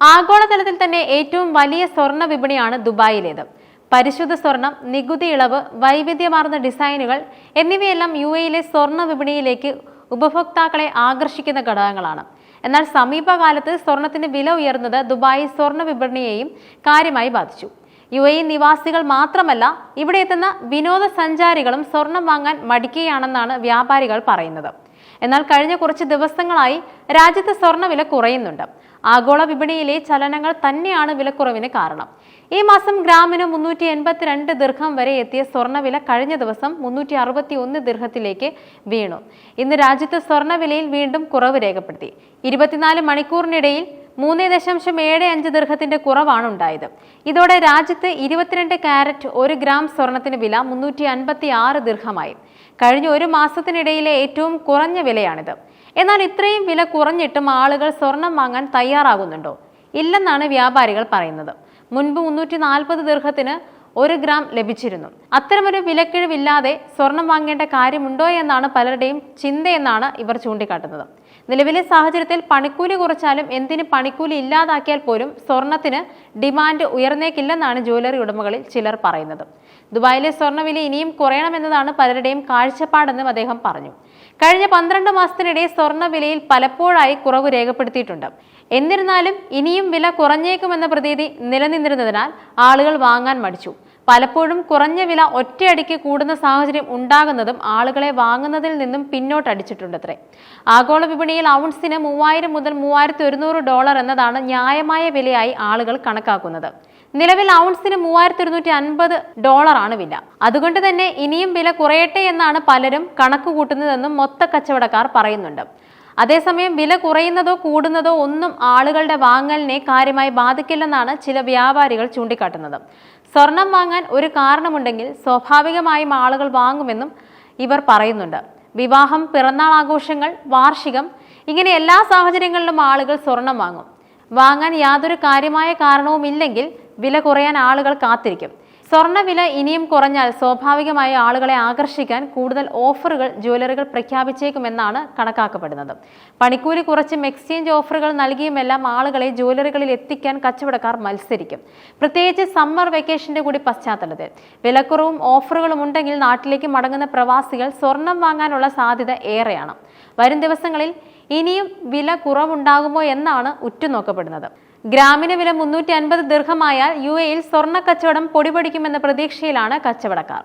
ആഗോളതലത്തിൽ തന്നെ ഏറ്റവും വലിയ സ്വർണ വിപണിയാണ് ദുബായിലേത്. പരിശുദ്ധ സ്വർണം നികുതി ഇളവ് വൈവിധ്യമാർന്ന ഡിസൈനുകൾ എന്നിവയെല്ലാം യു എയിലെ സ്വർണ വിപണിയിലേക്ക് ഉപഭോക്താക്കളെ ആകർഷിക്കുന്ന ഘടകങ്ങളാണ്. എന്നാൽ സമീപകാലത്ത് സ്വർണത്തിന്റെ വില ഉയർന്നത് ദുബായ് സ്വർണ വിപണിയെയും കാര്യമായി ബാധിച്ചു. യു എ നിവാസികൾ മാത്രമല്ല ഇവിടെ എത്തുന്ന വിനോദസഞ്ചാരികളും സ്വർണം വാങ്ങാൻ മടിക്കുകയാണെന്നാണ് വ്യാപാരികൾ പറയുന്നത്. എന്നാൽ കഴിഞ്ഞ കുറച്ച് ദിവസങ്ങളായി രാജ്യത്ത് സ്വർണവില കുറയുന്നുണ്ട്. ആഗോള വിപണിയിലെ ചലനങ്ങൾ തന്നെയാണ് വിലക്കുറവിന് കാരണം. ഈ മാസം ഗ്രാമിന് മുന്നൂറ്റി എൺപത്തിരണ്ട് ദീർഘം വരെ എത്തിയ സ്വർണവില കഴിഞ്ഞ ദിവസം മുന്നൂറ്റി അറുപത്തി ഒന്ന് ദീർഘത്തിലേക്ക് വീണു. ഇന്ന് രാജ്യത്ത് സ്വർണവിലയിൽ വീണ്ടും കുറവ് രേഖപ്പെടുത്തി. ഇരുപത്തിനാല് മണിക്കൂറിനിടയിൽ മൂന്ന് ദശാംശം ഏഴ് അഞ്ച് ദീർഘത്തിന്റെ കുറവാണ് ഉണ്ടായത്. ഇതോടെ രാജ്യത്ത് ഇരുപത്തിരണ്ട് കാരറ്റ് ഒരു ഗ്രാം സ്വർണത്തിന് വില മുന്നൂറ്റി അൻപത്തി ആറ് ദീർഘമായി. കഴിഞ്ഞ ഒരു മാസത്തിനിടയിലെ ഏറ്റവും കുറഞ്ഞ വിലയാണിത്. എന്നാൽ ഇത്രയും വില കുറഞ്ഞിട്ടും ആളുകൾ സ്വർണം വാങ്ങാൻ തയ്യാറാകുന്നുണ്ടോ? ഇല്ലെന്നാണ് വ്യാപാരികൾ പറയുന്നത്. മുൻപ് മുന്നൂറ്റി നാൽപ്പത് ദീർഘത്തിന് ഒരു ഗ്രാം ലഭിച്ചിരുന്നു. അത്തരമൊരു വിലക്കിഴിവില്ലാതെ സ്വർണം വാങ്ങേണ്ട കാര്യമുണ്ടോ എന്നാണ് പലരുടെയും ചിന്തയെന്നാണ് ഇവർ ചൂണ്ടിക്കാട്ടുന്നത്. നിലവിലെ സാഹചര്യത്തിൽ പണിക്കൂലി കുറച്ചാലും എന്തിന് പണിക്കൂലി ഇല്ലാതാക്കിയാൽ പോലും സ്വർണത്തിന് ഡിമാൻഡ് ഉയർന്നേക്കില്ലെന്നാണ് ജ്വല്ലറി ഉടമകളിൽ ചിലർ പറയുന്നത്. ദുബായിലെ സ്വർണവില ഇനിയും കുറയണമെന്നതാണ് പലരുടെയും കാഴ്ചപ്പാടെന്നും അദ്ദേഹം പറഞ്ഞു. കഴിഞ്ഞ പന്ത്രണ്ട് മാസത്തിനിടെ സ്വർണവിലയിൽ പലപ്പോഴായി കുറവ് രേഖപ്പെടുത്തിയിട്ടുണ്ട്. എന്നിരുന്നാലും ഇനിയും വില കുറഞ്ഞേക്കുമെന്ന പ്രതീതി നിലനിന്നിരുന്നതിനാൽ ആളുകൾ വാങ്ങാൻ മടിച്ചു. പലപ്പോഴും കുറഞ്ഞ വില ഒറ്റയടിക്ക് കൂടുന്ന സാഹചര്യം ഉണ്ടാകുന്നതും ആളുകളെ വാങ്ങുന്നതിൽ നിന്നും പിന്നോട്ടടിച്ചിട്ടുണ്ടത്രേ. ആഗോള വിപണിയിൽ ഔൺസിന് മൂവായിരം മുതൽ മൂവായിരത്തി ഡോളർ എന്നതാണ് ന്യായമായ വിലയായി ആളുകൾ കണക്കാക്കുന്നത്. നിലവിൽ ഔൺസിന് മൂവായിരത്തി ഒരുന്നൂറ്റി അൻപത് ഡോളറാണ് വില. അതുകൊണ്ട് തന്നെ ഇനിയും വില കുറയട്ടെ എന്നാണ് പലരും കണക്ക് കൂട്ടുന്നതെന്നും മൊത്ത കച്ചവടക്കാർ പറയുന്നുണ്ട്. അതേസമയം വില കുറയുന്നതോ കൂടുന്നതോ ഒന്നും ആളുകളുടെ വാങ്ങലിനെ കാര്യമായി ബാധിക്കില്ലെന്നാണ് ചില വ്യാപാരികൾ ചൂണ്ടിക്കാട്ടുന്നത്. സ്വർണം വാങ്ങാൻ ഒരു കാരണമുണ്ടെങ്കിൽ സ്വാഭാവികമായും ആളുകൾ വാങ്ങുമെന്നും ഇവർ പറയുന്നുണ്ട്. വിവാഹം പിറന്നാൾ ആഘോഷങ്ങൾ വാർഷികം ഇങ്ങനെ എല്ലാ സാഹചര്യങ്ങളിലും ആളുകൾ സ്വർണം വാങ്ങും. വാങ്ങാൻ യാതൊരു കാര്യമായ കാരണവുമില്ലെങ്കിൽ വില കുറയാൻ ആളുകൾ കാത്തിരിക്കും. സ്വർണവില ഇനിയും കുറഞ്ഞാൽ സ്വാഭാവികമായി ആളുകളെ ആകർഷിക്കാൻ കൂടുതൽ ഓഫറുകൾ ജ്വല്ലറികൾ പ്രഖ്യാപിച്ചേക്കുമെന്നാണ് കണക്കാക്കപ്പെടുന്നത്. പണിക്കൂലി കുറച്ചും എക്സ്ചേഞ്ച് ഓഫറുകൾ നൽകിയുമെല്ലാം ആളുകളെ ജ്വല്ലറികളിൽ എത്തിക്കാൻ കച്ചവടക്കാർ മത്സരിക്കും. പ്രത്യേകിച്ച് സമ്മർ വെക്കേഷന്റെ കൂടി പശ്ചാത്തലത്തിൽ. വിലക്കുറവും ഓഫറുകളും ഉണ്ടെങ്കിൽ നാട്ടിലേക്ക് മടങ്ങുന്ന പ്രവാസികൾ സ്വർണം വാങ്ങാനുള്ള സാധ്യത ഏറെയാണ്. വരും ദിവസങ്ങളിൽ ഇനിയും വില കുറവുണ്ടാകുമോ എന്നാണ് ഉറ്റുനോക്കപ്പെടുന്നത്. ഗ്രാമീണ വില മുന്നൂറ്റി അൻപത് ദീർഘമായാൽ യു എയിൽ സ്വർണ കച്ചവടം പൊടിപൊടിക്കുമെന്ന പ്രതീക്ഷയിലാണ് കച്ചവടക്കാർ.